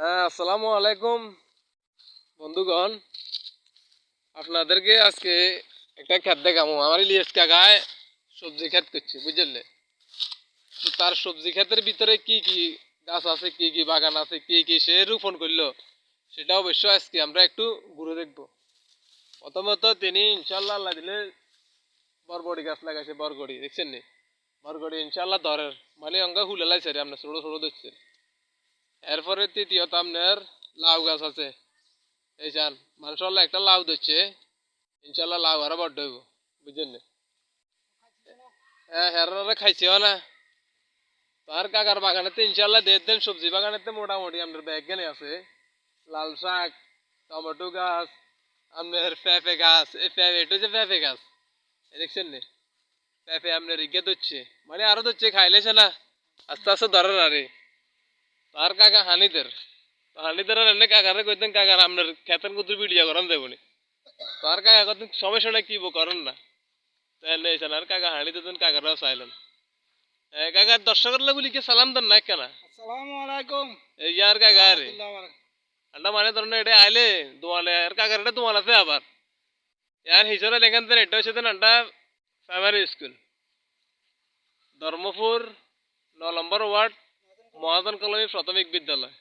হ্যাঁ আসসালামু আলাইকুম। বন্ধুগণ, আপনাদেরকে আজকে একটা খেত দেখাবো। আমার ইলিয়াস কাকায় সবজি ক্ষেত করছে বুঝলে তো তার সবজি ক্ষেতের ভিতরে কি কি গাছ আছে, কি কি বাগান আছে, কি কি সে রোপণ করল, সেটা অবশ্য আজকে আমরা একটু ঘুরে দেখব। প্রথমত তিনি ইনশাল্লাহ আল্লাহ দিলে বরবড়ি গাছ লাগাইছে, বরগড়ি, দেখছেন নি? বরগড়ি ইনশাল্লাহ ধরের। মানে অঙ্গা হুলে রে আপনার ছোট ছোট দেখছেন এরপরে তৃতীয়ত আপনার লাউ গাছ আছে। এই চান মানুষের একটা লাউ দিচ্ছে ইনশাল্লাহ লাউ আরও বড্ড হইব, বুঝছেন নি? হ্যাঁ হেরারে খাইছেও না। তার কাকার বাগানেতে ইনশাল্লাহ দিয়ে দেন সবজি বাগানেতে মোটামুটি আপনার ব্যাগখানে আছে। লাল শাক, টমেটো গাছ, আপনার পেঁপে গাছ, এই পেঁপে, এটা হচ্ছে পেঁপে গাছ। দেখছেন নি? পেঁপে আপনার ইগে দিচ্ছে মানে আরও দিচ্ছে খাইলেছে না। আস্তে আস্তে ধরেন আরে। তার কাকা হানিদের। তো হানিদের এনে কাকারে কইতেন কাকার আপনার খেতেন কুতুর ভিডিও করেন দেবনি তার কাকা কত সমস্যা না কি করেন না। তাহলে এসে আর কাকা হানি দিতেন কাকারাও চাইলেন। এ কাকা দর্শকের বলি কি সালাম দেন না কেন? আসসালামু আলাইকুম। এই কাকা আরে আল্লাহ বারাক। আন্ডা মানে ধরুন এটা আইলে দোয়ালে আর কাকার এটা দোয়াল আছে আবার। ইয়ার হিসাবে লেখান দেন এটা হচ্ছে আন্ডা প্রাইমারি স্কুল ধর্মপুর ন নম্বর ওয়ার্ড মহাজন কলোনি প্রাথমিক বিদ্যালয়।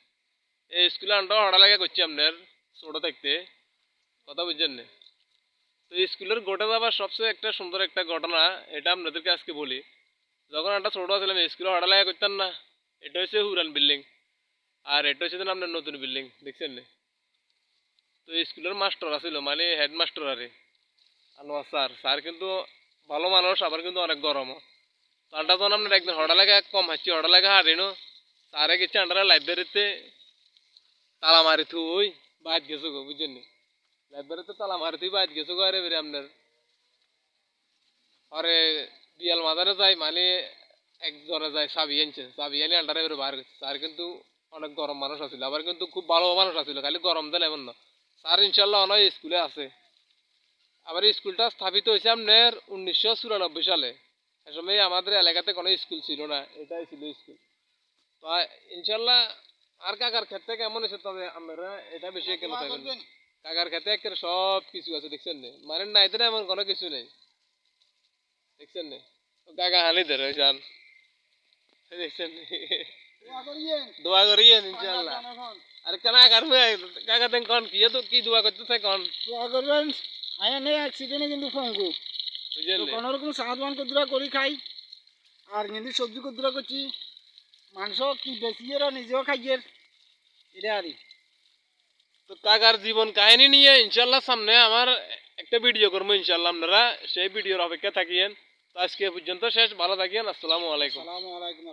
এই স্কুলে আন্ডা হড়া লাগা করছি আপনার ছোট থাকতে কথা বুঝছেন না? তো স্কুলের গোটা যাবার সবচেয়ে একটা সুন্দর একটা ঘটনা, এটা আপনাদেরকে আজকে বলি। যখন একটা ছোট ছিলাম স্কুলে হড়া লাগা করতেন না। এটা হচ্ছে হুরান বিল্ডিং। আর এটা হচ্ছে আপনার নতুন বিল্ডিং, দেখছেন না? তো স্কুলের মাস্টার আছিল মানে হেডমাস্টার আরে। আনোয়ার স্যার। স্যার কিন্তু ভালো মানুষ, আবার কিন্তু অনেক গরমও। তারটা তখন আপনার একদিন লাগে, কম হঠাৎ লাগে হারিনো স্যারে গেছে আন্ডারে লাইব্রেরিতে তালা মারি থুই বাইত গেছো গো বুঝছেন লাইব্রেরিতে তালা মারি থুই বাইত গেছো গো আরে বেরে আপনার আরে বিয়াল মাদারে যায় মানে এক একজনে যায় চাবি আনছে চাবি আনি আন্ডারে বেরে বার করছে স্যার কিন্তু অনেক গরম মানুষ আছিল আবার কিন্তু খুব ভালো মানুষ আছিল খালি গরম দেন এমন না স্যার ইনশাল্লাহ অনেক স্কুলে আছে আবার স্কুলটা স্থাপিত হয়েছে আপনার উনিশশো চুরানব্বই সালে এসময় আমাদের এলাকাতে কোনো স্কুল ছিল না এটাই ছিল স্কুল তো ইনশাল্লাহ আর কাকার ক্ষেত্রে কেমন আছে তবে আমরা এটা বেশি কেন দোয়া থাকবেন কাকার ক্ষেত্রে একের সব কিছু আছে দেখছেন নে? মানে নাই তো এমন কোনো কিছু নেই। দেখছেন নে? কাকা হানি ধরে যান দেখছেন দোয়া করিয়েন। ইনশাল্লাহ। আর কেন করবে কাকা দেন কন কি? তো কি দোয়া করতেছে কন? দোয়া করবেন। আয়া নেই অ্যাক্সিডেন্টে কিন্তু ফঙ্গু বুঝলেন নে? কোনো রকম সাহায্য কদ্দুরা করি খাই। আর কিন্তু সবজি কদ্দুরা করছি। মাংস কি বেশিয়ে নিজেও খাইয়ের এটা আরই। তো কাকার জীবন কাহিনী নিয়ে ইনশাল্লাহ সামনে আমার একটা ভিডিও করব ইনশাল্লাহ আপনারা। সেই ভিডিওর অপেক্ষা থাকিয়েন তো আজকে পর্যন্ত শেষ। ভালো থাকিয়েন আসসালামু আলাইকুম। আসসালামু আলাইকুম